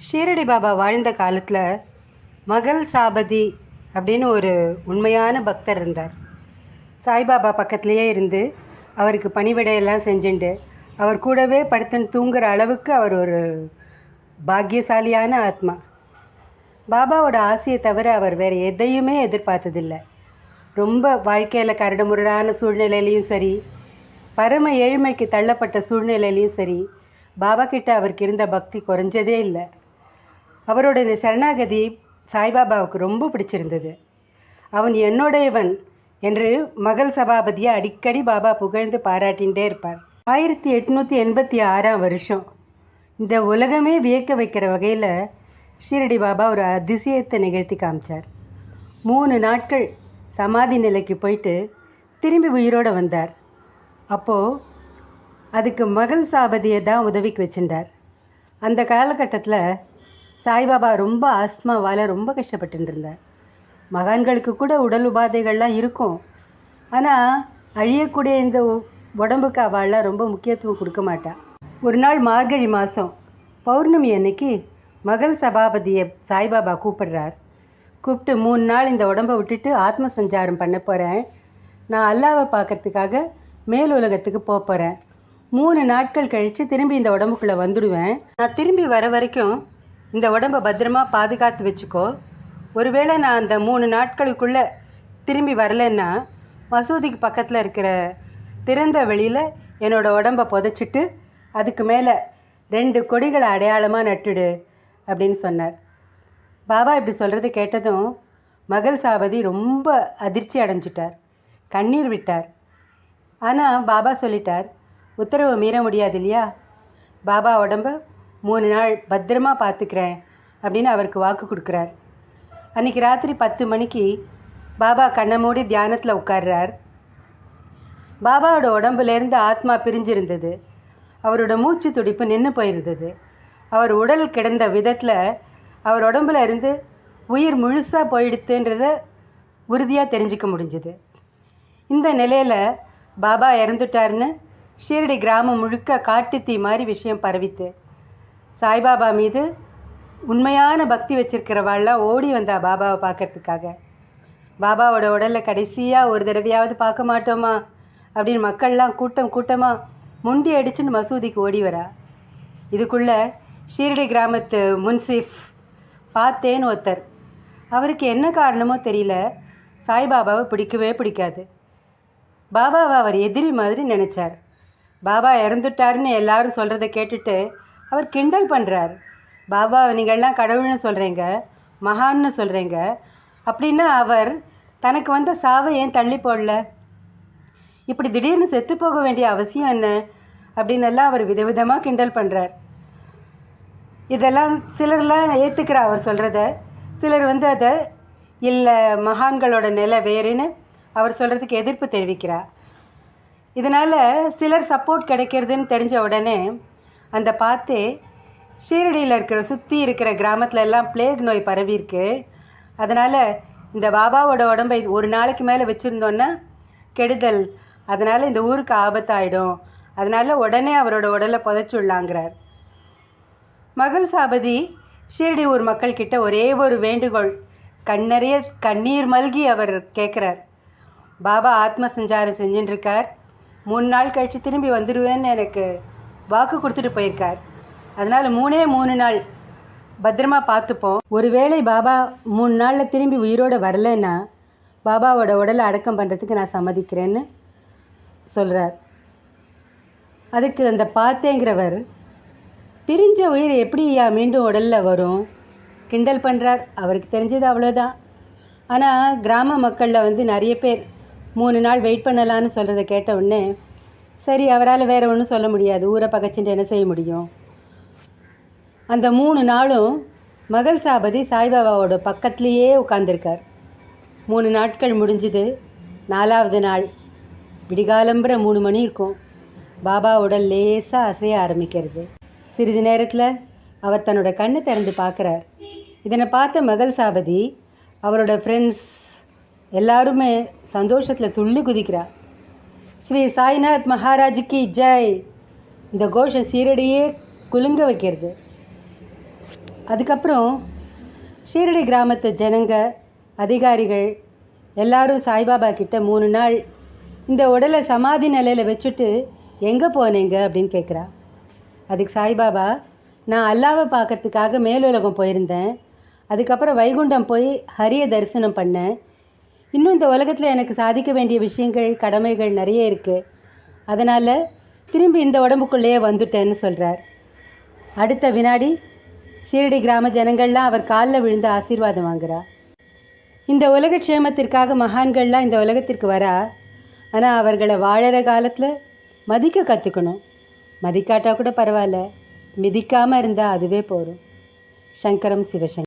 ஷீரடி பாபா வாழ்ந்த காலத்தில் மகள் சாபதி அப்படின்னு ஒரு உண்மையான பக்தர் இருந்தார். சாய்பாபா பக்கத்துலேயே இருந்து அவருக்கு பணிவிடையெல்லாம் செஞ்சுண்டு அவர் கூடவே படுத்துன்னு தூங்குற அளவுக்கு அவர் ஒரு பாக்கியசாலியான ஆத்மா. பாபாவோட ஆசையை தவிர அவர் வேறு எதையுமே எதிர்பார்த்ததில்லை. ரொம்ப வாழ்க்கையில் கரடுமுரடான சூழ்நிலையிலையும் சரி பரம ஏழ்மைக்கு தள்ளப்பட்ட சூழ்நிலையிலையும் சரி பாபா கிட்ட அவருக்கு இருந்த பக்தி குறைஞ்சதே இல்லை. அவரோட இந்த சரணாகதி சாய்பாபாவுக்கு ரொம்ப பிடிச்சிருந்தது. அவன் என்னுடையவன் என்று மகள் சபாபதியை அடிக்கடி பாபா புகழ்ந்து பாராட்டிகிட்டே இருப்பார். ஆயிரத்தி எட்நூற்றி எண்பத்தி ஆறாம் வருஷம். இந்த உலகமே வியக்க வைக்கிற வகையில் ஷீரடி பாபா ஒரு அதிசயத்தை நிகழ்த்தி காமிச்சார். மூணு நாட்கள் சமாதி நிலைக்கு போயிட்டு திரும்பி உயிரோடு வந்தார். அப்போது அதுக்கு மகள் சாபதியை தான் உதவிக்கு வச்சுட்டார் அந்த காலகட்டத்தில் சாய்பாபா ரொம்ப ஆஸ்மாவால் ரொம்ப கஷ்டப்பட்டு இருந்தார் மகான்களுக்கு கூட உடல் உபாதைகள்லாம் இருக்கும். ஆனால் அழியக்கூடிய இந்த உடம்புக்கு அவள்லாம் ரொம்ப முக்கியத்துவம் கொடுக்க மாட்டாள் ஒரு நாள் மார்கழி மாதம் பௌர்ணமி அன்னைக்கு மகள் சபாபதியை சாய்பாபா கூப்பிடுறார். கூப்பிட்டு மூணு நாள் இந்த உடம்பை விட்டுட்டு ஆத்ம சஞ்சாரம் பண்ண போகிறேன் நான் அல்லாவை பார்க்கறதுக்காக மேல் உலகத்துக்கு போக போகிறேன் மூணு நாட்கள் கழித்து திரும்பி இந்த உடம்புக்குள்ளே வந்துடுவேன். நான் திரும்பி வர வரைக்கும் இந்த உடம்பை பத்திரமா பாதுகாத்து வச்சுக்கோ. ஒருவேளை நான் அந்த மூணு நாட்களுக்குள்ளே திரும்பி வரலைன்னா மசூதிக்கு பக்கத்தில் இருக்கிற திறந்த வெளியில் என்னோட உடம்பை புதைச்சிட்டு அதுக்கு மேலே ரெண்டு கொடிகளை அடையாளமாக நட்டுடு அப்படின்னு சொன்னார். பாபா இப்படி சொல்கிறது கேட்டதும் மகள் சாபதி ரொம்ப அதிர்ச்சி அடைஞ்சிட்டார். கண்ணீர் விட்டார். ஆனால் பாபா சொல்லிட்டார் உத்தரவு மீற முடியாது இல்லையா? பாபா உடம்ப மூணு நாள் பத்திரமா பார்த்துக்கிறேன் அப்படின்னு அவருக்கு வாக்கு கொடுக்குறார். அன்றைக்கி ராத்திரி பத்து மணிக்கு பாபா கண்ணை மூடி தியானத்தில் உட்கார்றார். பாபாவோட உடம்புலேருந்து ஆத்மா பிரிஞ்சிருந்தது. அவரோட மூச்சு துடிப்பு நின்று போயிருந்தது. அவர் உடல் கிடந்த விதத்தில் அவர் உடம்புல இருந்து உயிர் முழுசாக போயிடுத்துன்றத உறுதியாக தெரிஞ்சுக்க முடிஞ்சுது. இந்த நிலையில் பாபா இறந்துட்டாருன்னு ஷீரடி கிராமம் முழுக்க காட்டுத்தீ மாதிரி விஷயம் பரவித்து சாய்பாபா மீது உண்மையான பக்தி வச்சிருக்கிறவாள்லாம் ஓடி வந்தா பாபாவை பார்க்கறதுக்காக. பாபாவோட உடலை கடைசியாக ஒரு தடவையாவது பார்க்க மாட்டோமா? அப்படின்னு மக்கள்லாம் கூட்டம் கூட்டமாக முண்டி அடிச்சுன்னு மசூதிக்கு ஓடி வரா. இதுக்குள்ள ஷீரடி கிராமத்து முன்சிஃப் பார்த்தேன்னு ஒருத்தர். அவருக்கு என்ன காரணமோ தெரியல. சாய்பாபாவை பிடிக்கவே பிடிக்காது. பாபாவை அவர் எதிரி மாதிரி நினச்சார். பாபா இறந்துட்டாருன்னு எல்லாரும் சொல்கிறத கேட்டுட்டு அவர் கிண்டல் பண்ணுறார் பாபா நீங்கள்லாம் கடவுள்னு சொல்கிறீங்க மகான்னு சொல்கிறீங்க அப்படின்னா அவர் தனக்கு வந்த சாவை ஏன் தள்ளி போடல? இப்படி திடீர்னு செத்து போக வேண்டிய அவசியம் என்ன? அப்படின்னு எல்லாம் அவர் விதவிதமாக கிண்டல் பண்ணுறார் இதெல்லாம் சிலர்லாம் ஏற்றுக்கிறா அவர் சொல்கிறத சிலர் வந்து அதை இல்லை மகான்களோட நிலை வேறுன்னு அவர் சொல்கிறதுக்கு எதிர்ப்பு தெரிவிக்கிறார். இதனால் சிலர் சப்போர்ட் கிடைக்கிறதுன்னு தெரிஞ்ச உடனே அந்த பார்த்தே ஷீரடியில் இருக்கிற சுற்றி இருக்கிற கிராமத்துல எல்லாம் பிளேக் நோய் பரவியிருக்கு அதனால் இந்த பாபாவோட உடம்பை ஒரு நாளைக்கு மேலே வச்சுருந்தோன்னா கெடுதல். அதனால் இந்த ஊருக்கு ஆபத்தாயிடும். அதனால் உடனே அவரோட உடலை புதைச்சுள்ளாங்கிறார் மகள் சாபதி ஷீரடி ஊர் மக்கள்கிட்ட ஒரே ஒரு வேண்டுகோள். கண்ணறிய கண்ணீர் மல்கி அவர் கேட்குறார் பாபா ஆத்ம சஞ்சாரம் செஞ்சுட்டுருக்கார் மூணு நாள் கழித்து திரும்பி வந்துடுவேன்னு எனக்கு வாக்கு கொடுத்துட்டு போயிருக்கார். அதனால் மூணே மூணு நாள் பத்திரமா பார்த்துப்போம். ஒருவேளை பாபா மூணு நாளில் திரும்பி உயிரோடு வரலைன்னா பாபாவோட உடலை அடக்கம் பண்ணுறதுக்கு நான் சம்மதிக்கிறேன்னு சொல்கிறார் அதுக்கு அந்த பார்த்தேங்கிறவர் பிரிஞ்ச உயிர் எப்படியா மீண்டும் உடலில் வரும்? கிண்டல் பண்ணுறார் அவருக்கு தெரிஞ்சது அவ்வளோதான் ஆனால் கிராம மக்களில் வந்து நிறைய பேர் மூணு நாள் வெயிட் பண்ணலான்னு சொல்கிறத கேட்ட உடனே சரி அவரால் வேற ஒன்றும் சொல்ல முடியாது. ஊரை பகச்சுட்டு என்ன செய்ய முடியும்? அந்த மூணு நாளும் மகள் சாபதி சாய்பாபாவோட பக்கத்துலேயே உட்காந்துருக்கார் மூணு நாட்கள் முடிஞ்சுது. நாலாவது நாள். விடிகாலம்புற மூணு மணி இருக்கும். பாபா உடல் லேசாக அசைய ஆரம்பிக்கிறது. சிறிது நேரத்தில் அவர் தன்னோட கண்ணை திறந்து பார்க்குறார். இதனை பார்த்த மகள் சாபதி அவரோட ஃப்ரெண்ட்ஸ் எல்லாருமே சந்தோஷத்தில் துள்ளி குதிக்கிறார் ஸ்ரீ சாய்நாத் மகாராஜுக்கு ஜெய். இந்த கோஷம் சீரடியே குலுங்க வைக்கிறது. அதுக்கப்புறம் ஷீரடி கிராமத்து ஜனங்க அதிகாரிகள் எல்லாரும் சாய்பாபா கிட்ட மூணு நாள் இந்த உடலை சமாதி நிலையில் வச்சுட்டு எங்கே போனீங்க அப்படின்னு கேட்குறா அதுக்கு சாய்பாபா நான் அல்லாவை பார்க்கறதுக்காக மேலுலகம் போயிருந்தேன். அதுக்கப்புறம் வைகுண்டம் போய் ஹரிய தரிசனம் பண்ணேன். இன்னும் இந்த உலகத்தில் எனக்கு சாதிக்க வேண்டிய விஷயங்கள் கடமைகள் நிறைய இருக்குது அதனால் திரும்பி இந்த உடம்புக்குள்ளேயே வந்துட்டேன்னு சொல்கிறார் அடுத்த வினாடி ஷீரடி கிராம ஜனங்கள்லாம் அவர் காலில் விழுந்து ஆசீர்வாதம் வாங்குறா. இந்த உலக க்ஷேமத்திற்காக மகான்கள்லாம் இந்த உலகத்திற்கு வரா. ஆனால் அவர்களை வாழற காலத்தில் மதிக்க கற்றுக்கணும் மதிக்காட்டா கூட பரவாயில்ல. மிதிக்காமல் இருந்தால் அதுவே போதும் சங்கரம் சிவசங்கர்